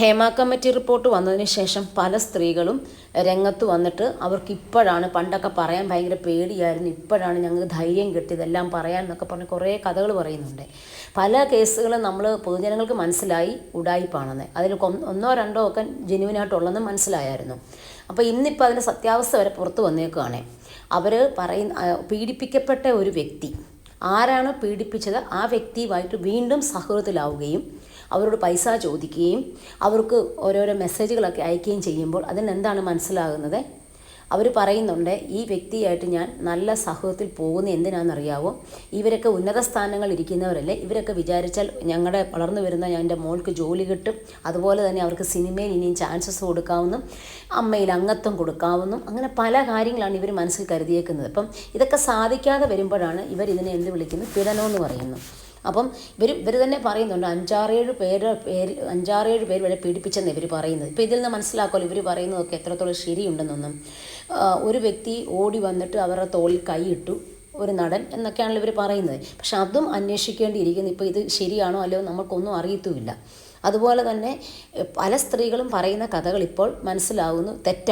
Hema committee report വന്നതിന് ശേഷം പല സ്ത്രീകളും രംഗത്ത് വന്നിട്ട് അവർക്ക് ഇപ്പോഴാണ് പണ്ടൊക്കെ പറയാൻ ഭയങ്കര പേടിയായിരുന്നു. ഇപ്പോഴാണ് ഞങ്ങൾക്ക് ധൈര്യം കിട്ടിയതെല്ലാം പറയാൻ എന്നൊക്കെ പറഞ്ഞ് കുറേ കഥകൾ പറയുന്നുണ്ട്. പല കേസുകളും നമ്മൾ പൊതുജനങ്ങൾക്ക് മനസ്സിലായി ഉടായിപ്പാണെന്ന്. അതിൽ ഒന്നോ രണ്ടോ ഒക്കെ ജെനുവിനായിട്ടുള്ളതെന്ന് മനസ്സിലായായിരുന്നു. അപ്പോൾ ഇന്നിപ്പോൾ അതിന്റെ സത്യാവസ്ഥ വരെ പുറത്ത് വന്നേക്കുകയാണ് അവർ പറയുന്ന പീഡിപ്പിക്കപ്പെട്ട ഒരു വ്യക്തി. ആരാണ് പീഡിപ്പിച്ചത് ആ വ്യക്തിയുമായിട്ട് വീണ്ടും സൗഹൃദത്തിലാവുകയും അവരോട് പൈസ ചോദിക്കുകയും അവർക്ക് ഓരോരോ മെസ്സേജുകളൊക്കെ അയക്കുകയും ചെയ്യുമ്പോൾ അതിനെന്താണ് മനസ്സിലാകുന്നത്? അവർ പറയുന്നുണ്ട് ഈ വ്യക്തിയായിട്ട് ഞാൻ നല്ല സൗഹൃദത്തിൽ പോകുന്ന എന്തിനാണെന്നറിയാവോ? ഇവരൊക്കെ ഉന്നത സ്ഥാനങ്ങളിൽ ഇരിക്കുന്നവരല്ലേ. ഇവരൊക്കെ വിചാരിച്ചാൽ ഞങ്ങളുടെ വളർന്നു വരുന്ന എന്റെ മോൾക്ക് ജോലി കിട്ടും. അതുപോലെ തന്നെ അവർക്ക് സിനിമയിൽ ഇനിയും ചാൻസസ് കൊടുക്കാവുന്നും അമ്മയിൽ അംഗത്വം കൊടുക്കാവുന്നും. അങ്ങനെ പല കാര്യങ്ങളാണ് ഇവർ മനസ്സിൽ കരുതിയേക്കുന്നത്. അപ്പം ഇതൊക്കെ സാധിക്കാതെ വരുമ്പോഴാണ് ഇവർ ഇതിനെ എന്ത് വിളിക്കുന്നത് പീഡനം എന്ന് പറയുന്നു. അപ്പം ഇവർ ഇവർ തന്നെ പറയുന്നുണ്ട് അഞ്ചാറേഴ് പേര് പേര് അഞ്ചാറേഴ് പേര് വരെ പീഡിപ്പിച്ചെന്ന് ഇവർ പറയുന്നത്. ഇപ്പോൾ ഇതിൽ നിന്ന് മനസ്സിലാക്കുമല്ലോ ഇവർ പറയുന്നതൊക്കെ എത്രത്തോളം ശരിയുണ്ടെന്നൊന്നും. ഒരു വ്യക്തി ഓടി വന്നിട്ട് അവരുടെ തോളിൽ കൈയിട്ടു ഒരു നടൻ എന്നൊക്കെയാണല്ലോ ഇവർ പറയുന്നത്. പക്ഷെ അതും അന്വേഷിക്കേണ്ടിയിരിക്കുന്നു. ഇപ്പോൾ ഇത് ശരിയാണോ അല്ലയോ നമുക്കൊന്നും അറിയത്തുമില്ല. അതുപോലെ തന്നെ പല സ്ത്രീകളും പറയുന്ന കഥകൾ ഇപ്പോൾ മനസ്സിലാവുന്നു. തെറ്റാണ്.